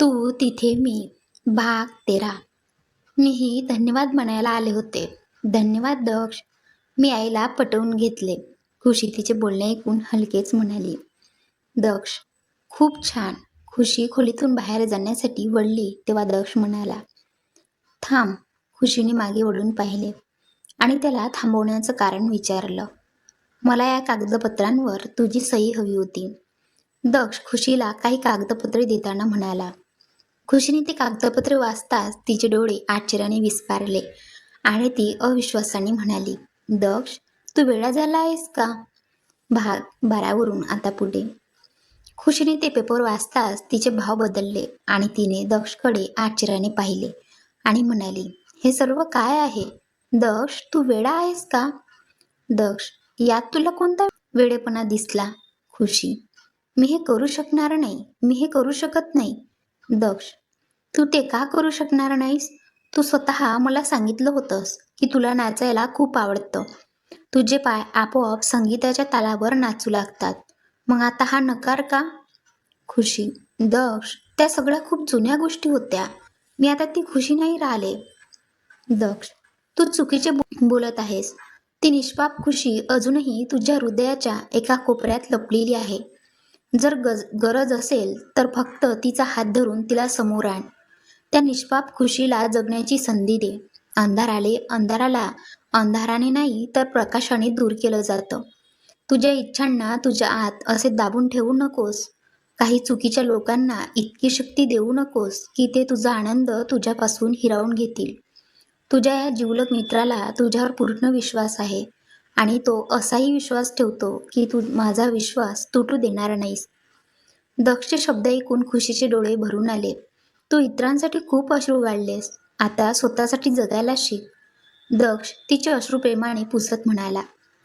तू तिथे मी भाग तेरा. मीही धन्यवाद म्हणायला आले होते. धन्यवाद दक्ष. मी आईला पटवून घेतले. खुशी तिचे बोलणे ऐकून हलकेच म्हणाली. दक्ष खूप छान. खुशी खोलीतून बाहेर जाण्यासाठी वळली तेव्हा दक्ष म्हणाला थांब खुशीने मागे वळून पाहिले आणि त्याला थांबवण्याचं कारण विचारलं. मला या कागदपत्रांवर तुझी सही हवी होती. दक्ष खुशीला काही कागदपत्रे देताना म्हणाला खुशीने ते कागदपत्र वाचताच तिचे डोळे आश्चर्याने विस्पारले आणि ती अविश्वासाने म्हणाली दक्ष तू वेळा झाला आहेस का? भाग बारावरून आता पुढे. खुशीने ते पेपर वाचताच तिचे भाव बदलले आणि तिने दक्षकडे आश्चर्याने पाहिले आणि म्हणाली हे सर्व काय आहे? दक्ष तू वेळा आहेस का? दक्ष यात तुला कोणता वेडेपणा दिसला? खुशी मी हे करू शकणार नाही मी हे करू शकत नाही. दक्ष तू ते का करू शकणार नाहीस? तू स्वतः मला सांगितलं होतंस की तुला नाचायला खूप आवडतं. तुझे पाय आपोआप संगीताच्या तालावर नाचू लागतात. मग आता हा नकार का? खुशी दक्ष त्या सगळ्या खूप जुन्या गोष्टी होत्या. मी आता ती खुशी नाही राहिले. दक्ष तू चुकीचे बोलत आहेस. ती निष्पाप खुशी अजूनही तुझ्या हृदयाच्या एका कोपऱ्यात लपलेली आहे. जर गज गरज असेल तर फक्त तिचा हात धरून तिला समोर आण. त्या निष्पाप खुशीला जगण्याची संधी दे. अंधाराले अंधाराला अंधाराने नाही तर प्रकाशाने दूर केलं जातं. तुझ्या इच्छांना तुझ्या आत असे दाबून ठेवू नकोस. काही चुकीच्या लोकांना इतकी शक्ती देऊ नकोस की ते तुझा आनंद तुझ्यापासून हिरावून घेतील. तुझ्या या जिवलक मित्राला तुझ्यावर पूर्ण विश्वास आहे आणि तो असाही विश्वास ठेवतो की तू माझा विश्वास तुटू देणार नाहीस. दक्ष शब्द ऐकून खुशीचे डोळे भरून आले. तू इतरांसाठी खूप अश्रू गाळलेस आता स्वतःसाठी जगायला शिक. दक्ष तिचे अश्रू प्रेमाने पुसत म्हणाला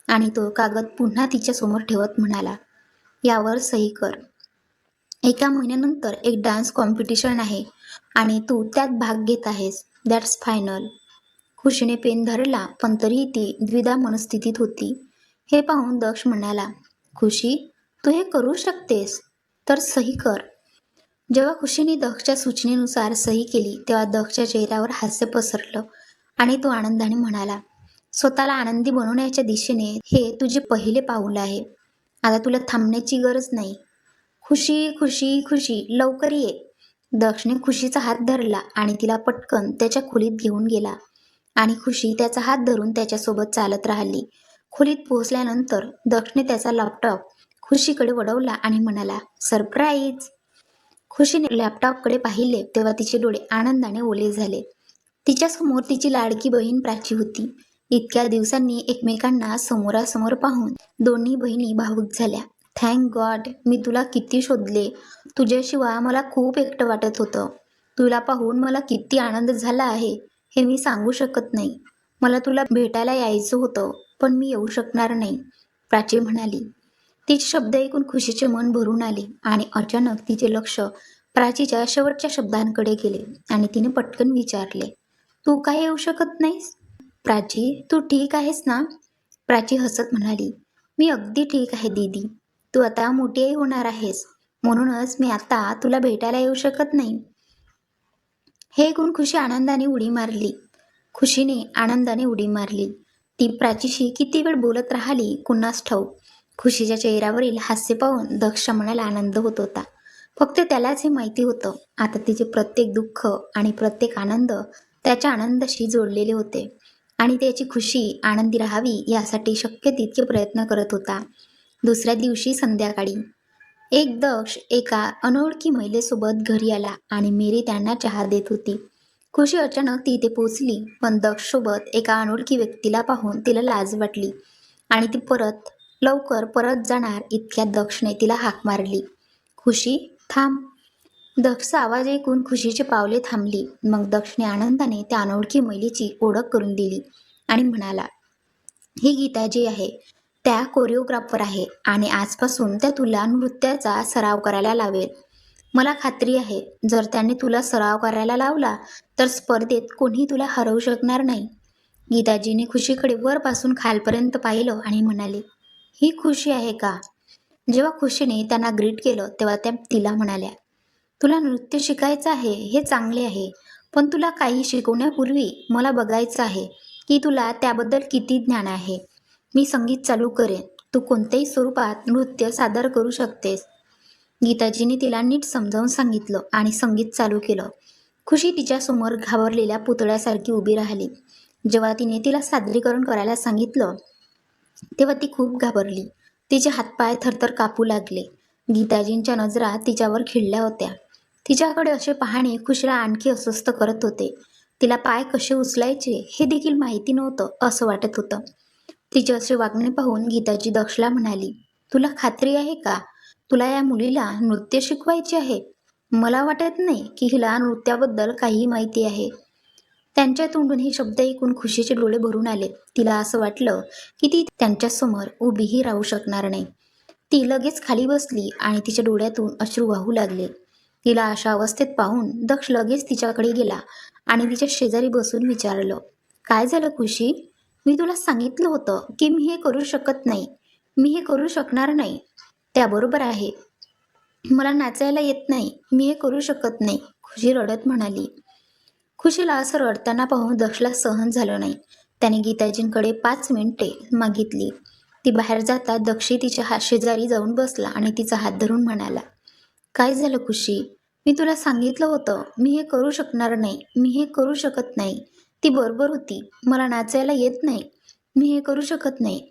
आणि तो कागद पुन्हा तिच्या समोर ठेवत म्हणाला यावर सही कर. एका महिन्यानंतर एक डान्स कॉम्पिटिशन आहे आणि तू त्यात भाग घेत आहेस. That's final. खुशीने पेन धरला पण तरीही ती द्विधा मनस्थितीत होती. हे पाहून दक्ष म्हणाला खुशी तू हे करू शकतेस. तर सही कर. जेव्हा खुशीने दक्षच्या सूचनेनुसार सही केली तेव्हा दक्षच्या चेहऱ्यावर हास्य पसरलं आणि तो आनंदाने म्हणाला स्वतःला आनंदी बनवण्याच्या दिशेने हे तुझे पहिले पाऊल आहे. आता तुला थांबण्याची गरज नाही. खुशी खुशी खुशी लवकर ये. दक्षने खुशीचा हात धरला आणि तिला पटकन त्याच्या खोलीत घेऊन गेला आणि खुशी त्याचा हात धरून त्याच्यासोबत चालत राहिली. खोलीत पोहोचल्यानंतर दक्षने त्याचा लॅपटॉप खुशीकडे वडवला आणि म्हणाला सरप्राईज खुशीने लॅपटॉपकडे पाहिले तेव्हा तिचे डोळे आनंदाने ओले झाले. तिच्यासमोर तिची लाडकी बहीण प्राची होती. इतक्या दिवसांनी एकमेकांना समोरासमोर पाहून दोन्ही बहिणी भावूक झाल्या. थँक गॉड मी तुला किती शोधले. तुझ्याशिवाय मला खूप एकटं वाटत होतं. तुला पाहून मला किती आनंद झाला आहे हे मी सांगू शकत नाही. मला तुला भेटायला यायचं होतं पण मी येऊ शकणार नाही प्राची म्हणाली. तिचे शब्द ऐकून खुशीचे मन भरून आले आणि अचानक तिचे लक्ष प्राचीच्या शेवटच्या शब्दांकडे गेले आणि तिने पटकन विचारले तू काय येऊ शकत नाहीस? प्राची तू ठीक आहेस ना? प्राची हसत म्हणाली मी अगदी ठीक आहे दीदी. तू आता मोठी आई होणार आहेस. म्हणूनच मी आता तुला भेटायला येऊ शकत नाही. हे ऐकून खुशी आनंदाने उडी मारली. खुशीने आनंदाने उडी मारली. ती प्राचीशी किती वेळ बोलत राहिली कुणास ठाऊक? खुशीच्या चेहऱ्यावरील हास्य पाहून दक्षच्या मनाला आनंद होत होता. फक्त त्यालाच हे माहिती होतं. आता तिचे प्रत्येक दुःख आणि प्रत्येक आनंद त्याच्या आनंदाशी जोडलेले होते. आणि त्याची खुशी आनंदी राहावी यासाठी शक्य तितके प्रयत्न करत होता. दुसऱ्या दिवशी संध्याकाळी. एक दक्ष एका अनोळखी महिलेसोबत घरी आला आणि मेरी त्यांना चहा देत होती. खुशी अचानक ती इथे पोचली पण दक्षसोबत एका अनोळखी व्यक्तीला पाहून तिला लाज वाटली आणि ती परत लवकर परत जाणार इतक्या दक्षने तिला हाक मारली. खुशी थांब. दक्षचा आवाज ऐकून खुशीची पावले थांबली. मग दक्षने आनंदाने त्या अनोळखी महिलेची ओळख करून दिली आणि म्हणाला ही गीता जी आहे त्या कोरिओग्राफर आहे आणि आजपासून त्या तुला नृत्याचा सराव करायला लावेल. मला खात्री आहे जर त्याने तुला सराव करायला लावला तर स्पर्धेत कोणी तुला हरवू शकणार नाही. गीताजीने खुशीकडे वरपासून खालपर्यंत पाहिलं आणि म्हणाले ही खुशी आहे का? जेव्हा खुशीने त्यांना ग्रीट केलं तेव्हा त्या तिला म्हणाल्या तुला नृत्य शिकायचं आहे हे चांगले आहे पण तुला काही शिकवण्यापूर्वी मला बघायचं आहे की तुला त्याबद्दल किती ज्ञान आहे. मी संगीत चालू करेन. तू कोणत्याही स्वरूपात नृत्य सादर करू शकतेस. गीताजीने तिला नीट समजावून सांगितलं आणि संगीत चालू केलं. खुशी तिच्यासमोर घाबरलेल्या पुतळ्यासारखी उभी राहिली. जेव्हा तिने तिला सादरीकरण करायला सांगितलं तेव्हा ती खूप घाबरली. तिचे हातपाय थरथर कापू लागले. गीताजींच्या नजरा तिच्यावर खिळल्या होत्या. तिच्याकडे असे पाहणे खुशीला आणखी अस्वस्थ करत होते. तिला पाय कसे उचलायचे हे देखील माहिती नव्हतं असं वाटत होतं. तिचे असे वागणे पाहून गीताजी दक्षला म्हणाली तुला खात्री आहे का? तुला या मुलीला नृत्य शिकवायचे आहे? मला वाटत नाही की हिला नृत्याबद्दल काही माहिती आहे. त्यांच्या तोंडून हे शब्द ऐकून खुशीचे डोळे भरून आले. तिला असं वाटलं की ती त्यांच्यासमोर उभीही राहू शकणार नाही. ती लगेच खाली बसली आणि तिच्या डोळ्यातून अश्रू वाहू लागले. तिला अशा अवस्थेत पाहून दक्ष लगेच तिच्याकडे गेला आणि तिच्या शेजारी बसून विचारलं काय झालं खुशी? मी तुला सांगितलं होतं की मी हे करू शकत नाही. मी हे करू शकणार नाही. त्याबरोबर आहे. मला नाचायला येत नाही. मी हे करू शकत नाही. खुशी रडत म्हणाली. खुशीला असं रडताना पाहून दक्षला सहन झालं नाही. त्याने गीताजींकडे पाच मिनिटे मागितली. ती बाहेर जाता दक्षी तिच्या हात शेजारी जाऊन बसला आणि तिचा हात धरून म्हणाला काय झालं खुशी? मी तुला सांगितलं होतं मी हे करू शकणार नाही मी हे करू शकत नाही. ती बरोबर होती मला नाचायला येत नाही मी हे करू शकत नाही.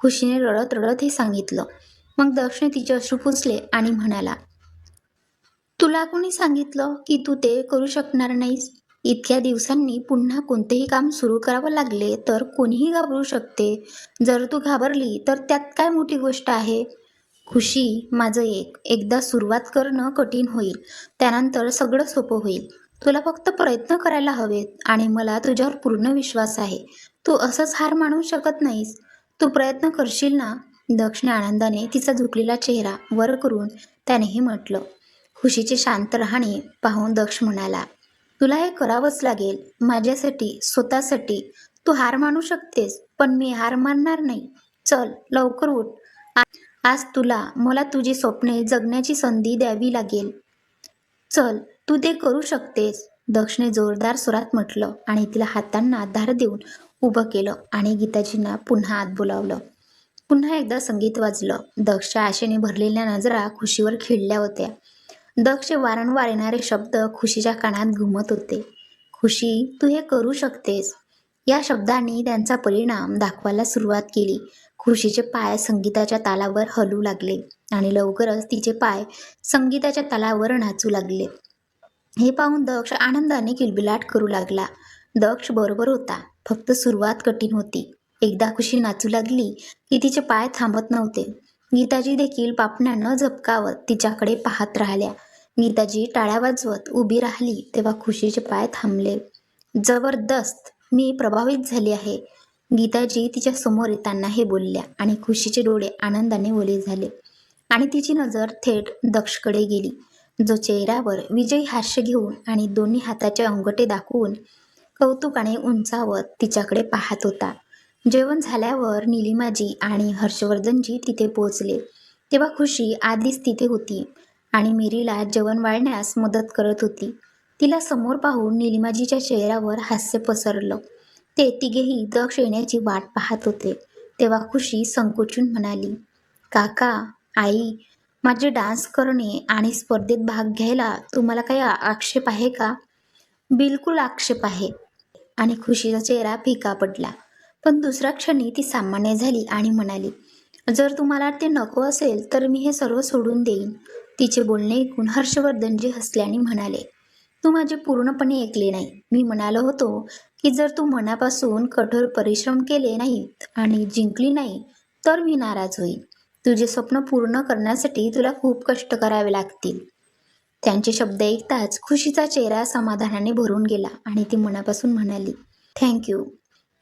खुशीने रडत रडत हे सांगितलं. मग दक्षने तिचे अश्रू पुसले आणि म्हणाला तुला कोणी सांगितलं की तू ते करू शकणार नाहीस? इतक्या दिवसांनी पुन्हा कोणतेही काम सुरू करावं लागले तर कोणीही घाबरू शकते. जर तू घाबरली तर त्यात काय मोठी गोष्ट आहे? खुशी माझं एक. एकदा सुरुवात करणं कठीण होईल. त्यानंतर सगळं सोपं होईल. तुला फक्त प्रयत्न करायला हवेत आणि मला तुझ्यावर पूर्ण विश्वास आहे. तू असंच हार मानू शकत नाहीस. तू प्रयत्न करशील ना? दक्षिण आनंदाने तिचा झुकलेला चेहरा वर करून त्यानेही म्हटलं. खुशीचे शांत राहणे पाहून दक्ष म्हणाला तुला हे करावंच लागेल. माझ्यासाठी स्वतःसाठी. तू हार मानू शकतेस पण मी हार मानणार नाही. चल लवकर उठ. आज तुला मला तुझी स्वप्ने जगण्याची संधी द्यावी लागेल. चल तू ते करू शकतेस. दक्षने जोरदार स्वरात म्हटलं आणि तिला हातांना आधार देऊन उभं केलं आणि गीताजींना पुन्हा आत बोलावलं. पुन्हा एकदा संगीत वाजलं. दक्षच्या आशेने भरलेल्या नजरा खुशीवर खिळल्या होत्या. दक्ष वारंवार येणारे शब्द खुशीच्या कानात घुमत होते. खुशी तू हे करू शकतेस. या शब्दांनी त्यांचा परिणाम दाखवायला सुरुवात केली. खुशीचे पाय संगीताच्या तालावर हलू लागले आणि लवकरच तिचे पाय संगीताच्या तालावर नाचू लागले. हे पाहून दक्ष आनंदाने किलबिलाट करू लागला. दक्ष बरोबर होता. फक्त सुरुवात कठीण होती. एकदा खुशी नाचू लागली की तिचे पाय थांबत नव्हते. गीताजी देखील पापण्या न झपकावत तिच्याकडे पाहत राहिल्या. गीताजी टाळ्या वाजवत उभी राहिली तेव्हा खुशीचे पाय थांबले. जबरदस्त! मी प्रभावित झाली आहे. गीताजी तिच्या समोर येताना हे बोलल्या आणि खुशीचे डोळे आनंदाने ओले झाले आणि तिची नजर थेट दक्षकडे गेली. जो चेहऱ्यावर विजयी हास्य घेऊन आणि दोन्ही हाताचे अंगठे दाखवून कौतुकाने उंचावत तिच्याकडे पाहत होता. जेवण झाल्यावर निलिमाजी आणि हर्षवर्धनजी तिथे पोहोचले. तेव्हा खुशी आधीच तिथे होती. आणि मिरीला जेवण वाळण्यास मदत करत होती. तिला समोर पाहून निलिमाजीच्या चेहऱ्यावर हास्य पसरलं. ते तिघेही दक्ष येण्याची वाट पाहत होते. तेव्हा खुशी संकोचून म्हणाली काका आई माझे डान्स करणे आणि स्पर्धेत भाग घ्यायला तुम्हाला काही आक्षेप आहे का? बिलकुल आक्षेप आहे. आणि खुशीचा चेहरा फिका पडला. पण दुसऱ्या क्षणी ती सामान्य झाली आणि म्हणाली जर तुम्हाला ते नको असेल तर मी हे सर्व सोडून देईन. तिचे बोलणे ऐकून हर्षवर्धनजी हसल्याने म्हणाले तू माझे पूर्णपणे ऐकले नाही. मी म्हणालो होतो की जर तू मनापासून कठोर परिश्रम केले नाहीत आणि जिंकली नाही तर मी नाराज होईल तुझे स्वप्न पूर्ण करण्यासाठी तुला खूप कष्ट करावे लागतील. त्यांचे शब्द ऐकताच खुशीचा चेहरा समाधानाने भरून गेला आणि ती मनापासून म्हणाली थँक्यू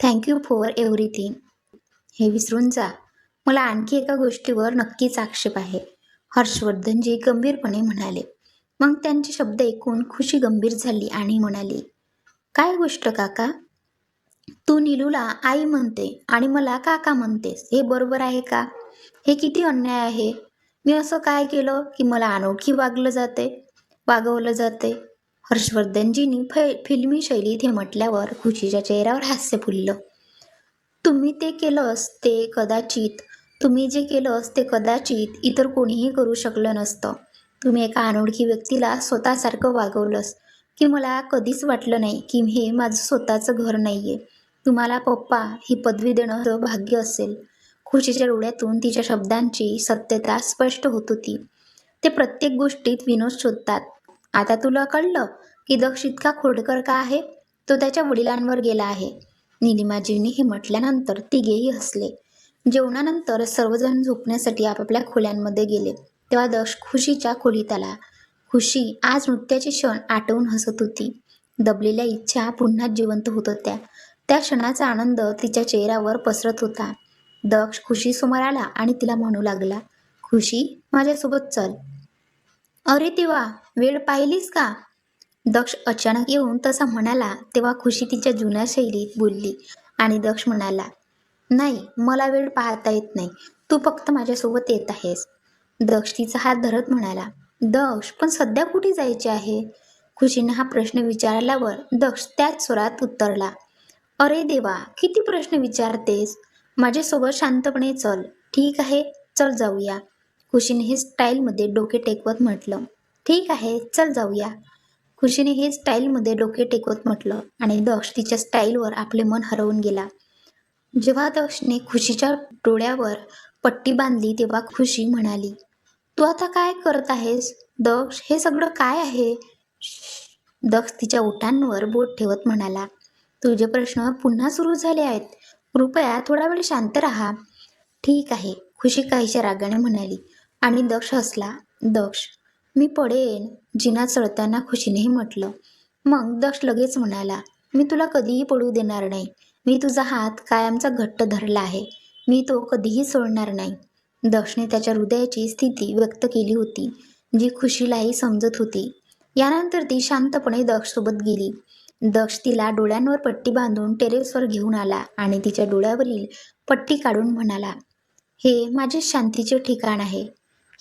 थँक्यू फॉर एव्हरीथिंग हे विसरून जा. मला आणखी एका गोष्टीवर नक्कीच आक्षेप आहे. हर्षवर्धनजी गंभीरपणे म्हणाले. मग त्यांचे शब्द ऐकून खुशी गंभीर झाली आणि म्हणाली काय गोष्ट काका? तू नीलूला आई म्हणते आणि मला काका म्हणतेस हे बरोबर आहे का? हे किती अन्याय आहे? मी असं काय केलं की मला अनोळखी वागलं जाते? वागवलं जाते? हर्षवर्धनजींनी फै फिल्मी शैलीत हे म्हटल्यावर खुशीच्या चेहऱ्यावर हास्य फुललं. तुम्ही ते केलंस ते कदाचित तुम्ही जे केलंस ते कदाचित इतर कोणीही करू शकलं नसतं. तुम्ही एका अनोळखी व्यक्तीला स्वतःसारखं वागवलंस की मला कधीच वाटलं नाही की हे माझं स्वतःचं घर नाही आहे तुम्हाला पप्पा ही पदवी देणं भाग्य असेल. खुशीच्या डोळ्यातून तिच्या शब्दांची सत्यता स्पष्ट होत होती. ते प्रत्येक गोष्टीत विनोद शोधतात. आता तुला कळलं की दक्ष इतका खोडकर का आहे? तो त्याच्या वडिलांवर गेला आहे. निलिमाजींनी हे म्हटल्यानंतर तिघेही हसले. जेवणानंतर सर्वजण झोपण्यासाठी आपापल्या खोल्यांमध्ये गेले. तेव्हा दक्ष खुशीच्या खोलीत आला. खुशी आज नृत्याचे क्षण आठवून हसत होती. दबलेल्या इच्छा पुन्हा जिवंत होत होत्या. त्या क्षणाचा आनंद तिच्या चेहऱ्यावर पसरत होता. दक्ष खुशीसमोर आला आणि तिला म्हणू लागला खुशी माझ्यासोबत चल. अरे तेव्हा वेळ पाहिलीस का? दक्ष अचानक येऊन तसा म्हणाला तेव्हा खुशी तिच्या जुन्या शैलीत बोलली आणि दक्ष म्हणाला नाही मला वेळ पाहता येत नाही. तू फक्त माझ्यासोबत येत आहेस. दक्ष तिचा हात धरत म्हणाला. दक्ष पण सध्या कुठे जायचे आहे? खुशीने हा प्रश्न विचारल्यावर दक्ष त्याच स्वरात उत्तरला. अरे देवा किती प्रश्न विचारतेस? माझ्यासोबत शांतपणे चल. ठीक आहे चल जाऊया. खुशीने हे स्टाईलमध्ये डोके टेकवत म्हटलं. ठीक आहे चल जाऊया. खुशीने हे स्टाईलमध्ये डोके टेकवत म्हटलं आणि दक्ष तिच्या स्टाईलवर आपले मन हरवून गेला. जेव्हा दक्षने खुशीच्या डोळ्यावर पट्टी बांधली तेव्हा खुशी म्हणाली तू आता काय करत आहेस? दक्ष हे सगळं काय आहे? दक्ष तिच्या ओठांवर बोट ठेवत म्हणाला तुझे प्रश्न पुन्हा सुरू झाले आहेत. कृपया थोडा वेळ शांत राहा. ठीक आहे खुशी काहीशा रागाने म्हणाली आणि दक्ष हसला दक्ष मी पडेन जिना चढताना खुशीनेही म्हटलं. मग दक्ष लगेच म्हणाला मी तुला कधीही पडू देणार नाही. मी तुझा हात कायमचा घट्ट धरला आहे. मी तो कधीही सोडणार नाही. दक्षने त्याच्या हृदयाची स्थिती व्यक्त केली होती जी खुशीलाही समजत होती. यानंतर ती शांतपणे दक्षसोबत गेली. दक्ष तिला डोळ्यांवर पट्टी बांधून टेरेसवर घेऊन आला आणि तिच्या डोळ्यावरील पट्टी काढून म्हणाला हे माझे शांतीचे ठिकाण आहे.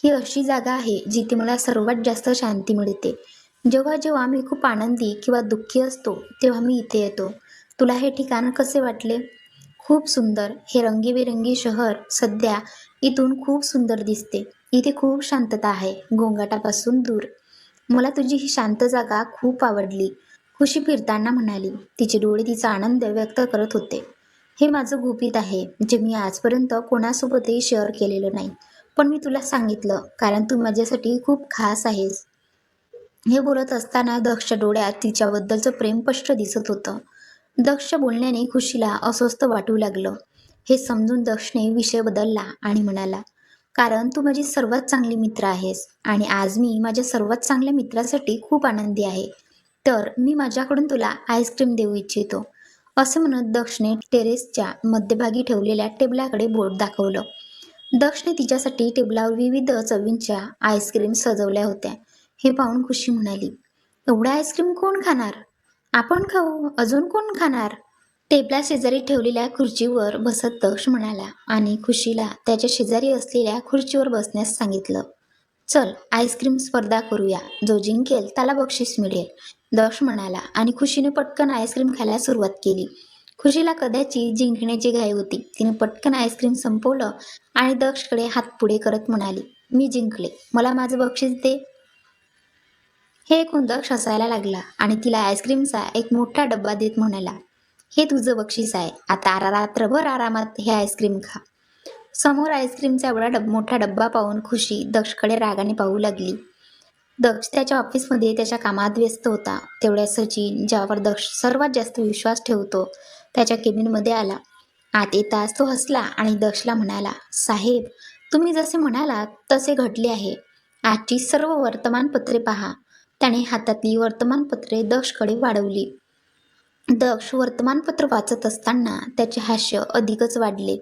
ही अशी जागा आहे जिथे मला सर्वात जास्त शांती मिळते. जेव्हा जेव्हा मी खूप आनंदी किंवा दुःखी असतो तेव्हा मी इथे येतो. तुला हे ठिकाण कसे वाटले? खूप सुंदर. हे रंगीबेरंगी शहर सध्या इथून खूप सुंदर दिसते. इथे खूप शांतता आहे. गोंगाटापासून दूर. मला तुझी ही शांत जागा खूप आवडली. खुशी फिरताना म्हणाली. तिचे डोळे तिचा आनंद व्यक्त करत होते. हे माझं गुपित आहे जे मी आजपर्यंत कोणासोबतही शेअर केलेलं नाही. पण मी तुला सांगितलं कारण तू माझ्यासाठी खूप खास आहेस. हे बोलत असताना दक्ष डोळ्यात तिच्याबद्दलचं प्रेम स्पष्ट दिसत होतं. दक्ष बोलण्याने खुशीला अस्वस्थ वाटू लागलं. हे समजून दक्षने विषय बदलला आणि म्हणाला कारण तू माझी सर्वात चांगली मित्र आहेस आणि आज मी माझ्या सर्वात चांगल्या मित्रासाठी खूप आनंदी आहे. तर मी माझ्याकडून तुला आईस्क्रीम देऊ इच्छितो. असं म्हणत दक्षने टेरेसच्या मध्यभागी ठेवलेल्या टेबलाकडे बोट दाखवलं. दक्षने तिच्यासाठी टेबलावर विविध चवींच्या आईस्क्रीम सजवल्या होत्या. हे पाहून खुशी म्हणाली एवढा आईस्क्रीम कोण खाणार? आपण खाऊ अजून कोण खाणार? टेबला शेजारी ठेवलेल्या खुर्चीवर बसत दक्ष म्हणाला आणि खुशीला त्याच्या शेजारी असलेल्या खुर्चीवर बसण्यास सांगितलं. चल आईस्क्रीम स्पर्धा करूया. जो जिंकेल त्याला बक्षीस मिळेल. दक्ष म्हणाला आणि खुशीने पटकन आईस्क्रीम खायला सुरुवात केली. खुशीला कदाचित जिंकण्याची घाई होती. तिने पटकन आईस्क्रीम संपवलं आणि दक्षकडे हात पुढे करत म्हणाली मी जिंकले. मला माझं बक्षीस दे. हे ऐकून दक्ष हसायला लागला आणि तिला आईस्क्रीमचा एक मोठा डब्बा देत म्हणाला हे तुझं बक्षीस आहे. आता आरा रात्रभर आरामात हे आईस्क्रीम खा. समोर आईस्क्रीमचा एवढा डब मोठा डब्बा पाहून खुशी दक्षकडे रागाने पाहू लागली. दक्ष त्याच्या ऑफिसमध्ये त्याच्या कामात व्यस्त होता. तेवढ्या सचिन ज्यावर दक्ष सर्वात जास्त विश्वास ठेवतो त्याच्या केबिनमध्ये आला. आत येताच तो हसला आणि दक्षला म्हणाला साहेब तुम्ही जसे म्हणालात तसे घडले आहे. आजची सर्व वर्तमानपत्रे पहा. त्याने हातातली वर्तमानपत्रे दक्षकडे वाढवली. दक्ष वर्तमानपत्र वाचत असताना त्याचे हास्य अधिकच वाढले.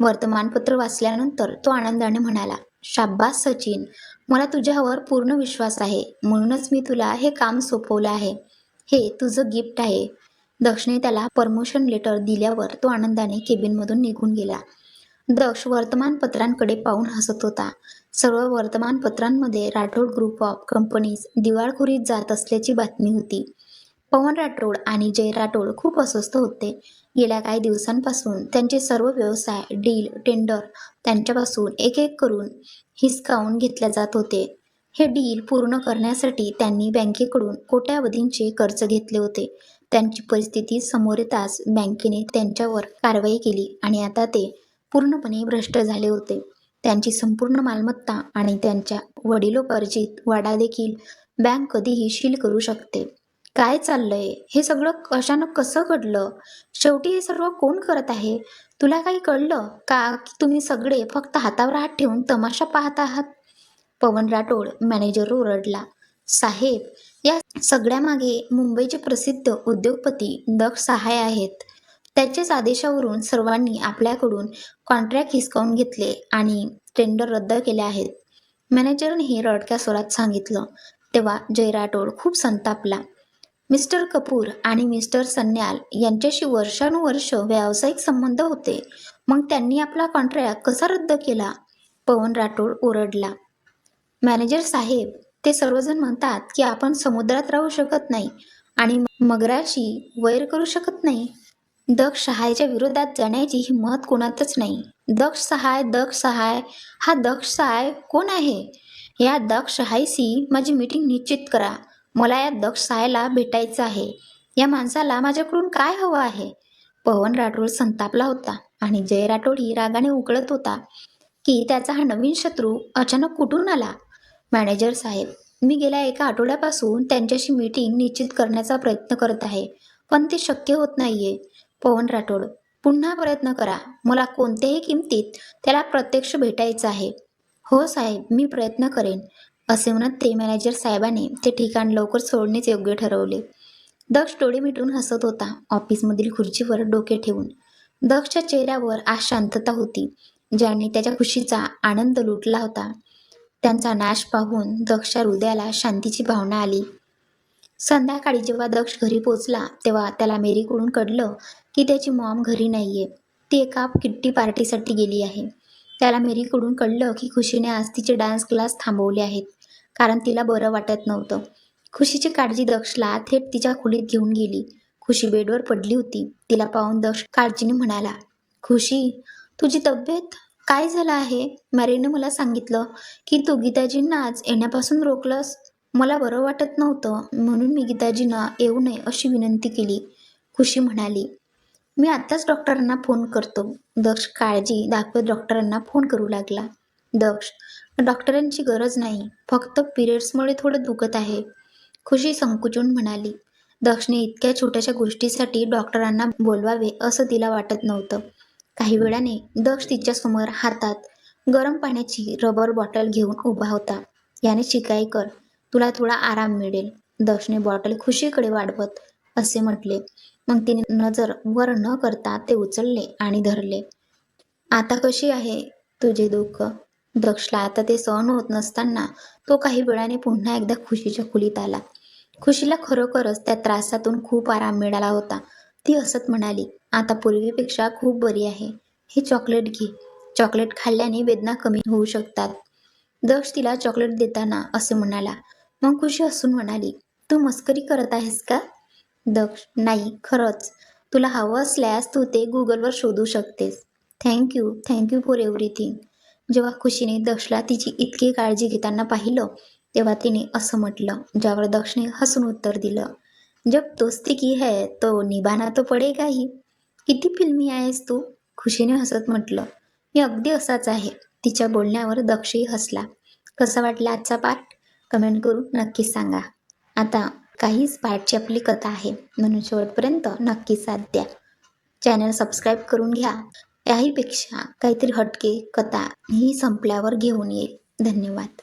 वर्तमानपत्र वाचल्यानंतर तो आनंदाने म्हणाला शाब्बास सचिन मला तुझ्यावर पूर्ण विश्वास आहे. म्हणूनच मी तुला हे काम सोपवलं आहे. हे तुझं गिफ्ट आहे. दक्षने त्याला प्रमोशन लेटर दिल्यावर तो आनंदाने केबिनमधून निघून गेला. दक्ष वर्तमानपत्रांकडे पाहून हसत होता. सर्व वर्तमानपत्रांमध्ये राठोड ग्रुप ऑफ कंपनीज दिवाळखोरीत जात असल्याची बातमी होती. पवन राठोड आणि जय राठोड खूप अस्वस्थ होते. गेल्या काही दिवसांपासून त्यांचे सर्व व्यवसाय डील टेंडर त्यांच्यापासून एक एक करून हिसकावून घेतल्या जात होते. हे डील पूर्ण करण्यासाठी त्यांनी बँकेकडून कोट्यावधींचे कर्ज घेतले होते. त्यांची परिस्थिती समोर येताच बँकेने त्यांच्यावर कारवाई केली आणि आता ते पूर्णपणे भ्रष्ट झाले होते. त्यांची संपूर्ण मालमत्ता आणि त्यांच्या वडिलोपार्जित वाडा देखील बँक कधीही शील करू शकते. काय चाललंय? हे सगळं अचानक कसं घडलं? शेवटी हे सर्व कोण करत आहे? तुला काही कळलं का की तुम्ही सगळे फक्त हातावर हात ठेवून तमाशा पाहत आहात? पवन राठोड मॅनेजर ओरडला. साहेब या सगळ्यामागे मुंबईचे प्रसिद्ध उद्योगपती दक्ष सहाय आहेत. त्याच्याच आदेशावरून सर्वांनी आपल्याकडून कॉन्ट्रॅक्ट हिसकावून घेतले आणि टेंडर रद्द केले आहेत. मॅनेजरने हे रडक्या स्वरात सांगितलं. तेव्हा जयराठोड खूप संतापला. मिस्टर कपूर आणि मिस्टर सन्याल यांच्याशी वर्षानुवर्ष व्यावसायिक संबंध होते. मग त्यांनी आपला कॉन्ट्रॅक्ट कसा रद्द केला? पवन राठोड ओरडला. मॅनेजर साहेब ते सर्वजण म्हणतात की आपण समुद्रात राहू शकत नाही आणि मगराशी वैर करू शकत नाही. दक्ष सहायच्या विरोधात जाण्याची हिंमत कोणातच नाही. दक्ष सहाय दक्ष सहाय हा दक्ष सहाय कोण आहे? या दक्ष सहायशी माझी मीटिंग निश्चित करा. मला या दक्ष सहायला भेटायचं आहे. या माणसाला माझ्याकडून काय हवं आहे? पवन राठोड संतापला होता आणि जय राठोडही रागाने उकळत होता की त्याचा हा नवीन शत्रू अचानक कुठून आला? मॅनेजर साहेब मी गेल्या एका आठवड्यापासून त्यांच्याशी मीटिंग निश्चित करण्याचा प्रयत्न करत आहे पण ते शक्य होत नाहीये. पवन राठोड पुन्हा प्रयत्न करा. मला कोणत्याही किमतीत त्याला प्रत्यक्ष भेटायचं आहे. हो साहेब मी प्रयत्न करेन असे म्हणत ते मॅनेजर साहेबाने ते ठिकाण लवकर सोडणेच योग्य ठरवले. दक्ष डोळे मिटून हसत होता. ऑफिसमधील खुर्चीवर डोके ठेवून. दक्षच्या चेहऱ्यावर आज शांतता होती ज्याने त्याच्या खुशीचा आनंद लुटला होता. त्यांचा नाश पाहून दक्षच्या हृदयाला शांतीची भावना आली. संध्याकाळी जेव्हा दक्ष घरी पोचला तेव्हा त्याला मेरीकडून कळलं की त्याची मॉम घरी नाही आहे ती एका किट्टी पार्टीसाठी गेली आहे. त्याला मेरीकडून कळलं की खुशीने आज तिचे डान्स क्लास थांबवले आहेत कारण तिला बरं वाटत नव्हतं. खुशीची काळजी दक्षला थेट तिच्या खोलीत घेऊन गेली. खुशी बेडवर पडली होती. तिला पाहून दक्ष काळजीने म्हणाला खुशी तुझी तब्येत काय झालं आहे? मॅरीने मला सांगितलं की तू गीताजींना आज येण्यापासून रोखलंस. मला बरं वाटत नव्हतं म्हणून मी गीताजींना येऊ नये अशी विनंती केली. खुशी म्हणाली मी आत्ताच डॉक्टरांना फोन करतो. दक्ष काळजी दाखवत डॉक्टरांना फोन करू लागला. दक्ष डॉक्टरांची गरज नाही. फक्त पिरियड्समुळे थोडं दुखत आहे. खुशी संकुचून म्हणाली. दक्षने इतक्या छोट्याशा गोष्टीसाठी डॉक्टरांना बोलवावे असं तिला वाटत नव्हतं. काही वेळाने दक्ष तिच्यासमोर हातात गरम पाण्याची रबर बॉटल घेऊन उभा होता. याने शिकाई कर. तुला थोडा आराम मिळेल. दक्षने बॉटल खुशीकडे वाढवत असे म्हटले. मग तिने नजर वर न करता ते उचलले आणि धरले. आता कशी आहे तुझे दुःख? दक्षला आता ते सहन होत नसताना तो काही वेळाने पुन्हा एकदा खुशीच्या खुलीत आला. खुशीला खरोखरच त्या त्रासातून खूप आराम मिळाला होता. ती हसत म्हणाली आता पूर्वीपेक्षा खूप बरी आहे. हे चॉकलेट घे. चॉकलेट खाल्ल्याने वेदना कमी होऊ शकतात. दक्ष तिला चॉकलेट देताना असे म्हणाला. मग खुशी हसून म्हणाली तू मस्करी करत आहेस का? दक्ष. नाही खरंच. तुला हवं असल्यास तू ते गुगलवर शोधू शकतेस. थँक्यू थँक्यू फॉर एव्हरीथिंग जेव्हा खुशीने दक्षला तिची इतकी काळजी घेताना पाहिलं तेव्हा तिने असं म्हटलं ज्यावर दक्षने हसून उत्तर दिलं जब दोस्ती की है तो निभाना तो पडेगा ही. किती फिल्मी आहेस तू? खुशीने हसत म्हटलं मी अगदी असाच आहे. तिच्या बोलण्यावर दक्षही हसला. कसा वाटला आजचा पाठ? कमेंट करून नक्कीच सांगा. आता काहीच पाठची आपली कथा आहे. म्हणून शेवटपर्यंत नक्की साथ द्या. चॅनल सबस्क्राईब करून घ्या. याहीपेक्षा काहीतरी हटके कथा ही संपल्यावर घेऊन येईल. धन्यवाद.